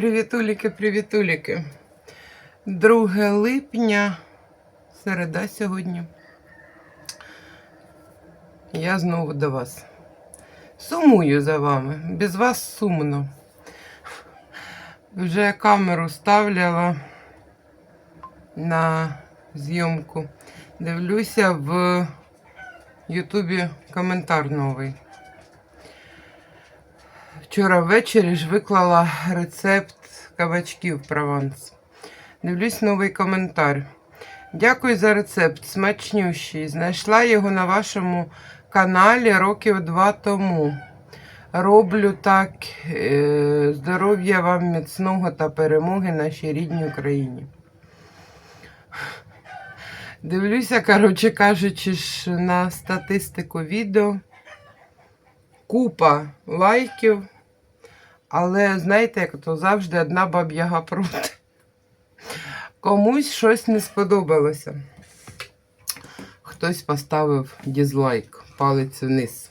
Привітуліки, привітуліки. 2 липня, середа сьогодні. Я знову до вас. Сумую за вами. Без вас сумно. Вже камеру ставляла на зйомку. Дивлюся в Ютубі коментар новий. Вчора ввечері ж виклала рецепт кабачків прованс. Дивлюсь новий коментар. Дякую за рецепт, смачнющий. Знайшла його на вашому каналі років два тому. Роблю так. е, Здоров'я вам міцного та перемоги нашій рідній Україні. Дивлюся, коротше кажучи, ж на статистику відео. Купа лайків. Але знаєте, як то завжди одна баб'яга проти. Комусь щось не сподобалося. Хтось поставив дізлайк, палець вниз.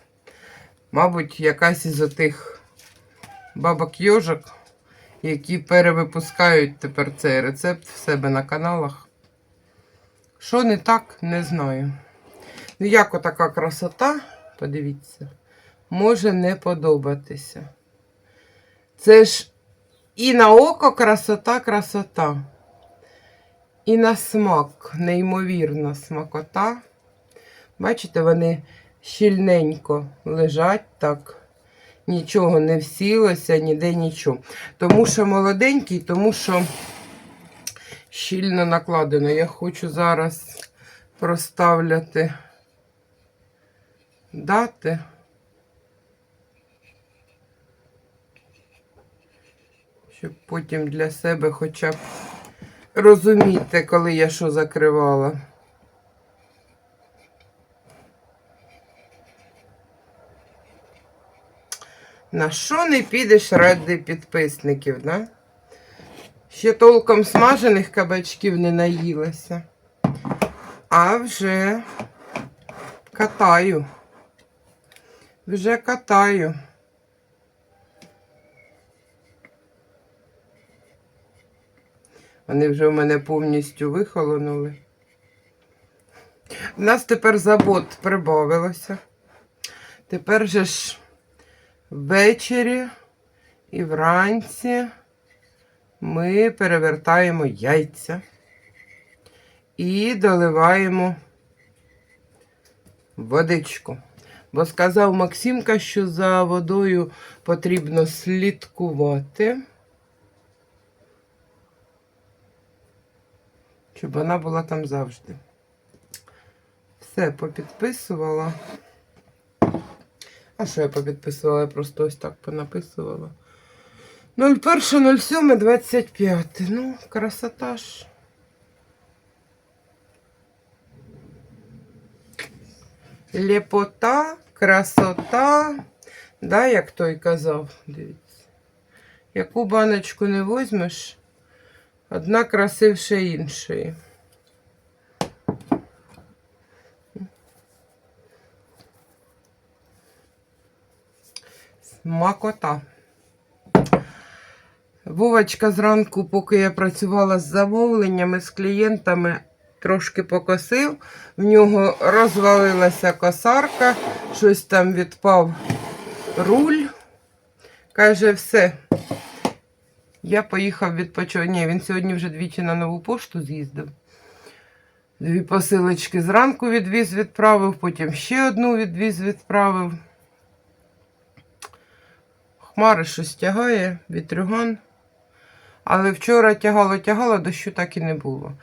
Мабуть, якась із отих бабок йожок, які перевипускають тепер цей рецепт в себе на каналах. Що не так, не знаю. Ну, як отака красота, подивіться, може не подобатися. Це ж і на око красота, красота. І на смак, неймовірна смакота. Бачите, вони щільненько лежать так. Нічого не всілося, ніде нічого. Тому що молоденький, тому що щільно накладено. Я хочу зараз проставляти дати. Щоб потім для себе хоча б розуміти, коли я що закривала. На що не підеш ради підписників, да? Ще толком смажених кабачків не наїлася. А вже катаю. Вже катаю. Вони вже в мене повністю вихолонули. У нас тепер забот прибавилося. Тепер же ж ввечері і вранці ми перевертаємо яйця і доливаємо водичку. Бо сказав Максимка, що за водою потрібно слідкувати. Щоб вона була там завжди. Все, попідписувала. А що я попідписувала? Я просто ось так понаписувала. 01.07.25. Ну, красота ж. Лепота, красота. Да, як той казав, дивіться. Яку баночку не візьмеш, Одна красивше іншої. Смакота. Вовочка зранку, поки я працювала з замовленнями, з клієнтами, трошки покосив. В нього розвалилася косарка, щось там відпав руль. Каже, все, я поїхав відпочивати. Ні, він сьогодні вже двічі на нову пошту з'їздив. Дві посилочки зранку відвіз, відправив, потім ще одну відвіз, відправив. Хмари щось тягає, вітрюган. Але вчора тягало-тягало, дощу так і не було.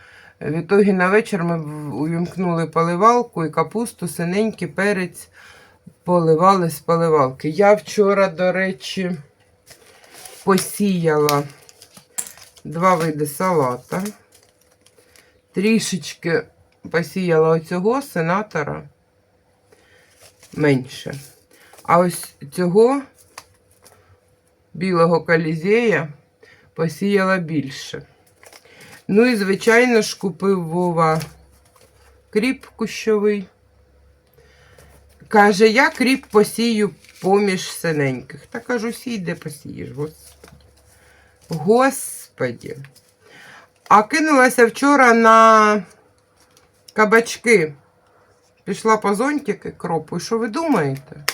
Відтоді на вечір ми увімкнули поливалку і капусту, синенький перець поливали з поливалки. Я вчора, до речі, посіяла два види салата. Трішечки посіяла оцього сенатора менше. А ось цього білого колізея посіяла більше. Ну і, звичайно ж, купив Вова кріп кущовий. Каже, я кріп посію поміж синеньких. Та кажу, сій, де посієш, господи. Господі. А кинулася вчора на кабачки. Пішла по зонтики кропу. І що ви думаєте?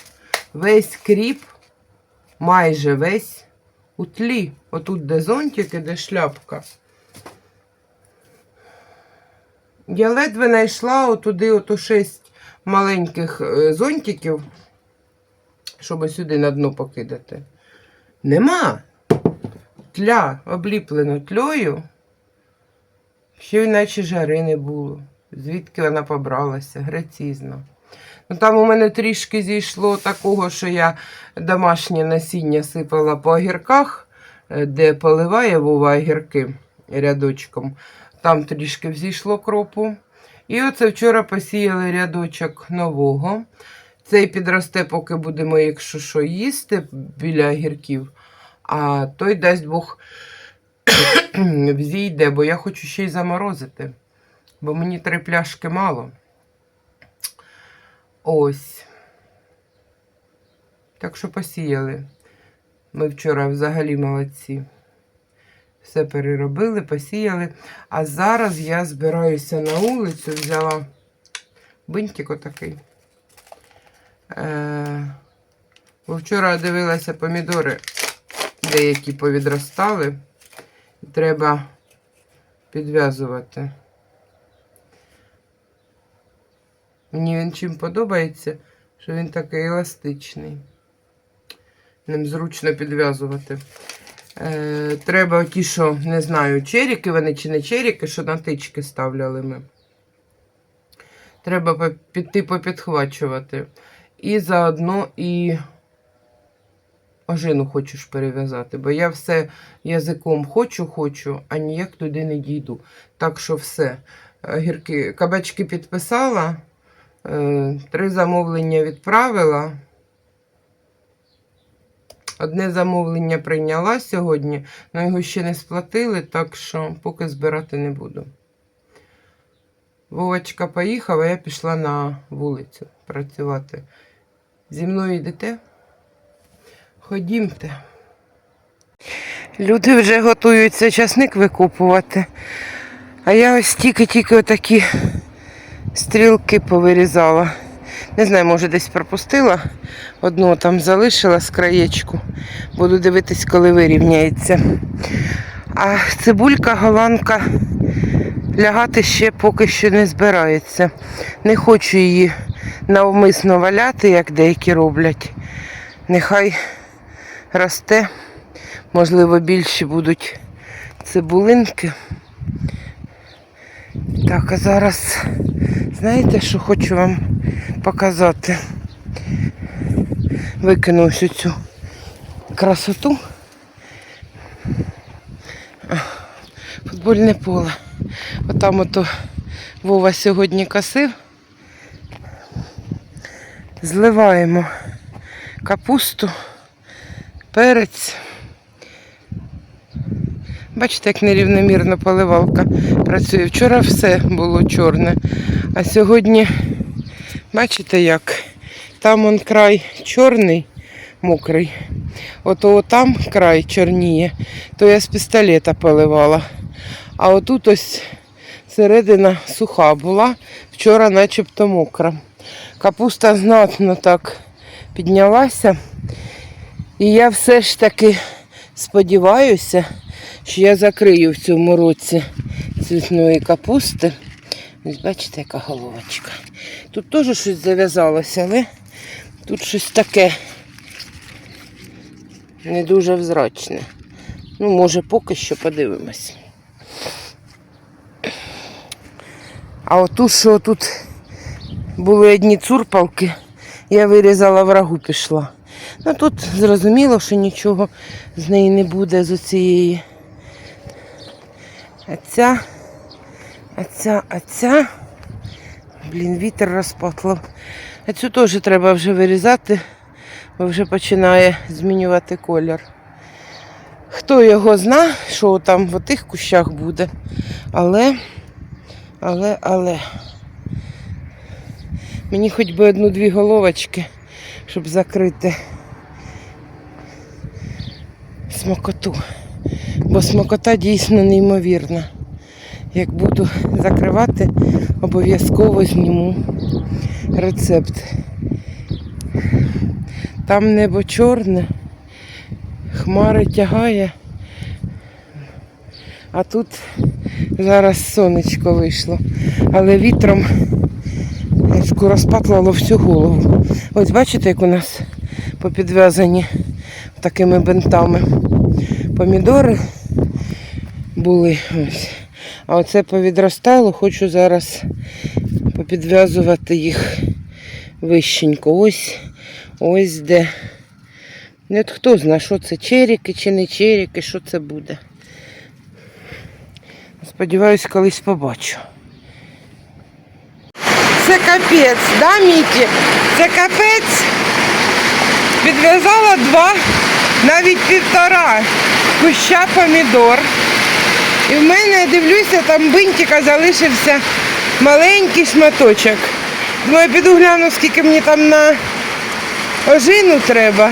Весь кріп, майже весь у тлі. Отут, де зонтики, де шляпка. Я ледве знайшла отуди ото шість маленьких е, зонтиків, щоб сюди на дно покидати. Нема. Тля обліплено тльою. Ще й наче жари не було. Звідки вона побралася? Грецізно. Ну, там у мене трішки зійшло такого, що я домашнє насіння сипала по огірках, е, де поливає Вова огірки рядочком. Там трішки взійшло кропу. І оце вчора посіяли рядочок нового. Цей підросте, поки будемо, якщо що, їсти біля огірків. А той дасть Бог взійде, бо я хочу ще й заморозити. Бо мені три пляшки мало. Ось. Так що посіяли. Ми вчора взагалі молодці. Все переробили, посіяли. А зараз я збираюся на вулицю, взяла бинтик отакий. Е, бо вчора дивилася помідори, деякі повідростали. і Треба підв'язувати. Мені він чим подобається, що він такий еластичний. Ним зручно підв'язувати. Е, треба ті, що не знаю, черіки вони чи не черіки, що на тички ставляли ми. Треба піти попідхвачувати. І заодно і ожину хочеш перев'язати, бо я все язиком хочу, хочу, а ніяк туди не дійду. Так що все. Гірки, кабачки підписала, е, три замовлення відправила. Одне замовлення прийняла сьогодні, але його ще не сплатили, так що поки збирати не буду. Вовочка поїхав, а я пішла на вулицю працювати. Зі мною йдете? Ходімте. Люди вже готуються часник викупувати. А я ось тільки-тільки отакі стрілки повирізала. Не знаю, може десь пропустила. Одну там залишила з краєчку. Буду дивитись, коли вирівняється. А цибулька голландка лягати ще поки що не збирається. Не хочу її навмисно валяти, як деякі роблять. Нехай росте. Можливо, більші будуть цибулинки. Так, а зараз, знаєте, що хочу вам показати? Викину всю цю красоту. Футбольне поле. Отам ото Вова сьогодні косив. Зливаємо капусту, перець. Бачите, як нерівномірно поливалка працює. Вчора все було чорне, а сьогодні, бачите як? Там он край чорний, мокрий. Ото там край чорніє, то я з пістолета поливала. А отут ось середина суха була, вчора начебто мокра. Капуста знатно так піднялася. І я все ж таки сподіваюся, що я закрию в цьому році цвітної капусти. Ось бачите, яка головочка. Тут теж щось зав'язалося, але тут щось таке не дуже взрачне. Ну, може, поки що подивимось. А отут, що тут були одні цурпалки, я вирізала врагу пішла. Ну тут зрозуміло, що нічого з неї не буде з оцієї. А ця, а ця, ця. Блін, вітер розпатлав. Цю теж треба вже вирізати, бо вже починає змінювати колір. Хто його зна, що там в тих кущах буде. Але, але, але. Мені хоч би одну-дві головочки, щоб закрити смокоту. бо смакота дійсно неймовірна. Як буду закривати, обов'язково зніму рецепт. Там небо чорне, хмари тягає, а тут зараз сонечко вийшло, але вітром розпатлало всю голову. Ось бачите, як у нас попідв'язані такими бинтами помідори були. Ось. А оце повідростало, хочу зараз попідв'язувати їх вищенько. Ось, ось де. Ну, от хто знає, що це черіки чи не черіки, що це буде. Сподіваюсь, колись побачу. Це капець, да, Мікі? Це капець. Підв'язала два, навіть півтора куща помідор. І в мене, дивлюся, там бинтика залишився маленький шматочок. Думаю, піду гляну, скільки мені там на ожину треба.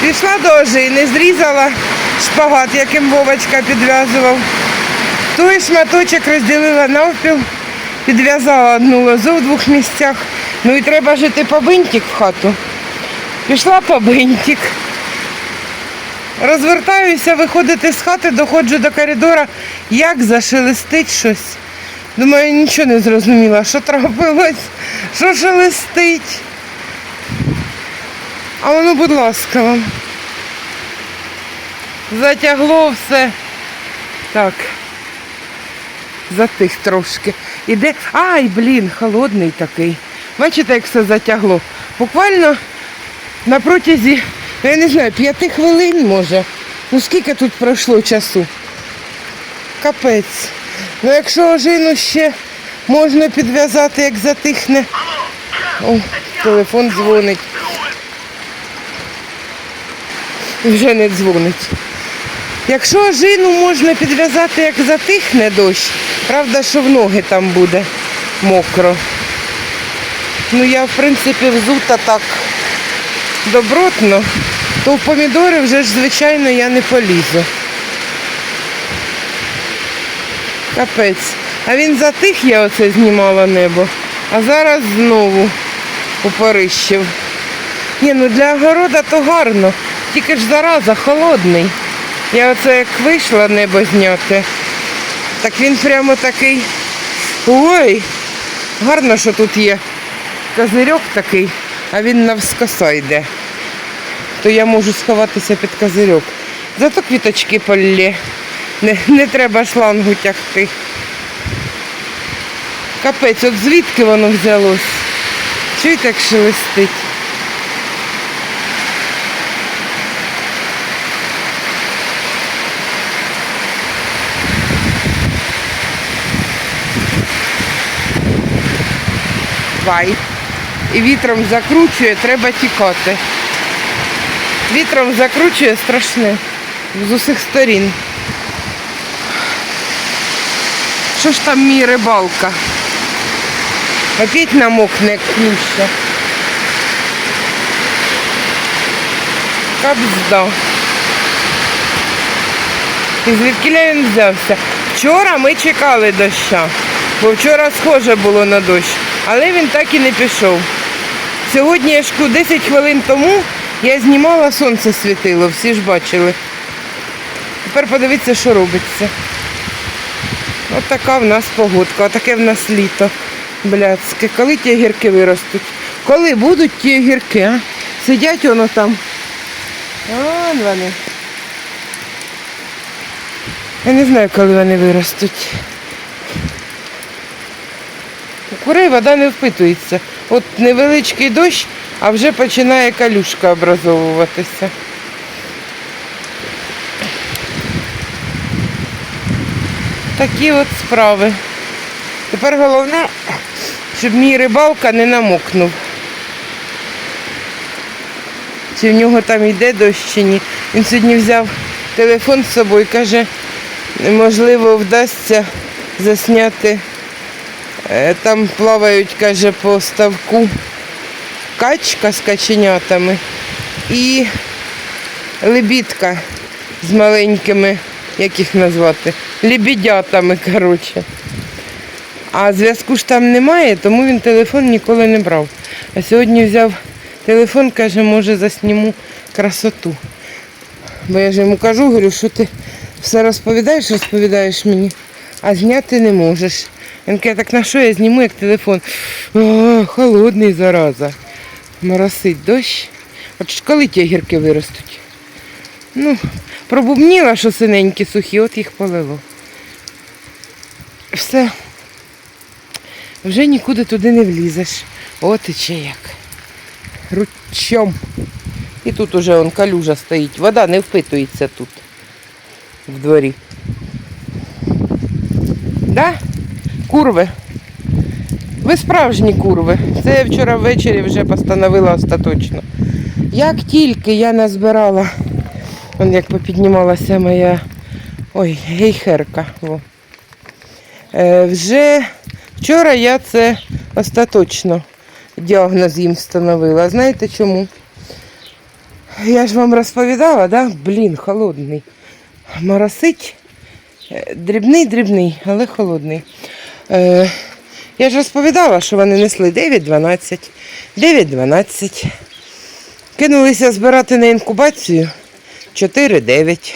Пішла до ожини, зрізала шпагат, яким Вовочка підв'язував. Той шматочок розділила навпіл, підв'язала одну лозу в двох місцях. Ну і треба жити по бинтик в хату. Пішла по бинтик. Розвертаюся, виходити з хати, доходжу до коридора, як зашелестить щось. Думаю, нічого не зрозуміла, що трапилось, що шелестить. А воно, будь ласка, вам. Затягло все. Так. Затих трошки. Іде. Ай, блін, холодний такий. Бачите, як все затягло. Буквально на протязі, ну, я не знаю, п'яти хвилин може. Ну скільки тут пройшло часу? Капець. Ну якщо ожину ще можна підв'язати, як затихне. О, телефон дзвонить. Вже не дзвонить. Якщо ожину можна підв'язати, як затихне дощ, правда, що в ноги там буде мокро. Ну я в принципі взута так добротно, то в помідори вже ж, звичайно, я не полізу. Капець. А він затих, я оце знімала небо, а зараз знову попорищив. Ні, ну для огорода то гарно, тільки ж зараза холодний. Я оце як вийшла небо зняти, так він прямо такий. Ой, гарно, що тут є козирьок такий, а він навскоса йде. То я можу сховатися під козирьок. Зато квіточки полє. Не, не треба шлангу тягти. Капець, от звідки воно взялось? Чуєте, як шелестить? Вай. І вітром закручує, треба тікати. Вітром закручує страшне з усіх сторін. Що ж там мій рибалка? Опять намокне як клюща. Кабзда. І звідкіля він взявся? Вчора ми чекали доща, бо вчора схоже було на дощ, але він так і не пішов. Сьогодні я ж ку- 10 хвилин тому я знімала, сонце світило, всі ж бачили. Тепер подивіться, що робиться. От така в нас погодка, таке в нас літо. Блядське. Коли ті гірки виростуть? Коли будуть ті гірки, а? Сидять воно там. Вон вони. Я не знаю, коли вони виростуть. У курей вода не впитується. От невеличкий дощ, а вже починає калюшка образовуватися. Такі от справи. Тепер головне, щоб мій рибалка не намокнув. Чи в нього там йде дощ чи ні. Він сьогодні взяв телефон з собою, каже, можливо, вдасться засняти. Е, Там плавають, каже, по ставку качка з каченятами і лебідка з маленькими як їх назвати, лебедятами, коротше. А зв'язку ж там немає, тому він телефон ніколи не брав. А сьогодні взяв телефон, каже, може засніму красоту. Бо я ж йому кажу, говорю, що ти все розповідаєш, розповідаєш мені, а зняти не можеш. Він каже, так на що я зніму, як телефон? О, холодний зараза. Моросить дощ. От коли ті гірки виростуть? Ну, пробубніла, що синенькі сухі, от їх полило. Все. Вже нікуди туди не влізеш. От і чи як. Ручом. І тут уже он калюжа стоїть. Вода не впитується тут. В дворі. Да? Курви. Ви справжні курви. Це я вчора ввечері вже постановила остаточно. Як тільки я назбирала, он як попіднімалася моя ой, гейхерка. Во. Е, вже вчора я це остаточно діагноз їм встановила. Знаєте чому? Я ж вам розповідала, да? Блін, холодний. Моросить. Е, Дрібний, дрібний, але холодний. Е, я ж розповідала, що вони несли 9-12, 9-12. Кинулися збирати на інкубацію 4-9.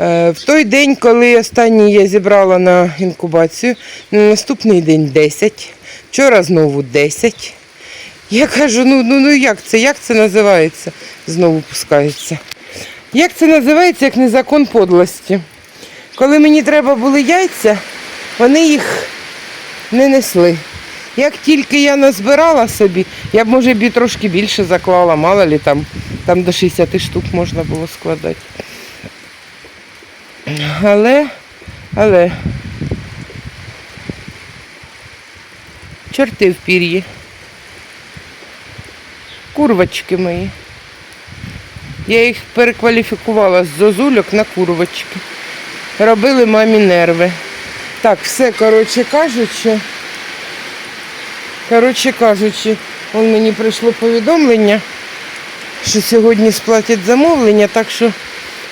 Е, В той день, коли останній я зібрала на інкубацію, на наступний день 10, вчора знову 10. Я кажу, ну, ну, ну як це? Як це називається? Знову пускається. Як це називається, як не закон подлості? Коли мені треба були яйця, вони їх не несли. Як тільки я назбирала собі, я б може б трошки більше заклала, мало ли там, там до 60 штук можна було складати. Але, але чорти в пір'ї. Курвочки мої. Я їх перекваліфікувала з зозульок на курвочки. Робили мамі нерви. Так, все, коротше кажучи. Коротше кажучи, он мені прийшло повідомлення, що сьогодні сплатять замовлення, так що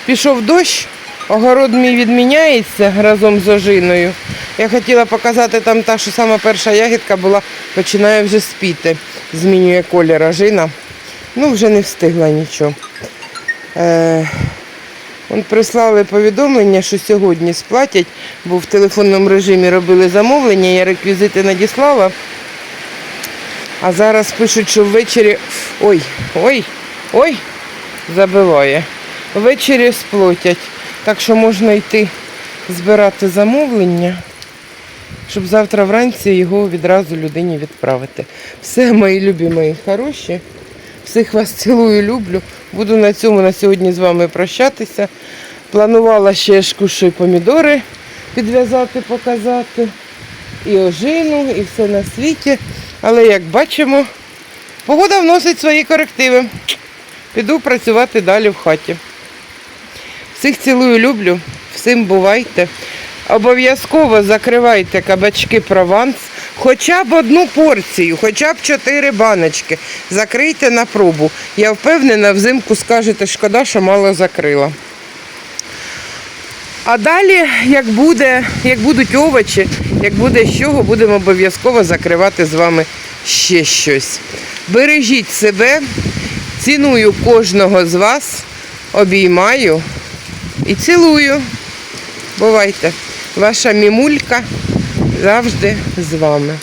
пішов дощ, огород мій відміняється разом з ожиною. Я хотіла показати там та, що сама перша ягідка була, починає вже спіти. Змінює колір ожина. Ну, вже не встигла нічого. Е, Вон прислали повідомлення, що сьогодні сплатять, бо в телефонному режимі робили замовлення, я реквізити надіслала. А зараз пишуть, що ввечері. Ой, ой, ой, забиває. Ввечері сплатять. Так що можна йти збирати замовлення, щоб завтра вранці його відразу людині відправити. Все, мої любі, мої хороші. Всіх вас цілую, люблю. Буду на цьому на сьогодні з вами прощатися. Планувала ще шкуші помідори підв'язати, показати. І ожину, і все на світі. Але як бачимо, погода вносить свої корективи. Піду працювати далі в хаті. Всіх цілую, люблю. Всім бувайте. Обов'язково закривайте кабачки прованс. Хоча б одну порцію, хоча б чотири баночки. Закрийте на пробу. Я впевнена, взимку скажете, шкода, що мало закрила. А далі, як буде, як будуть овочі, як буде з чого, будемо обов'язково закривати з вами ще щось. Бережіть себе, ціную кожного з вас, обіймаю і цілую. Бувайте, ваша мімулька завжди з вами.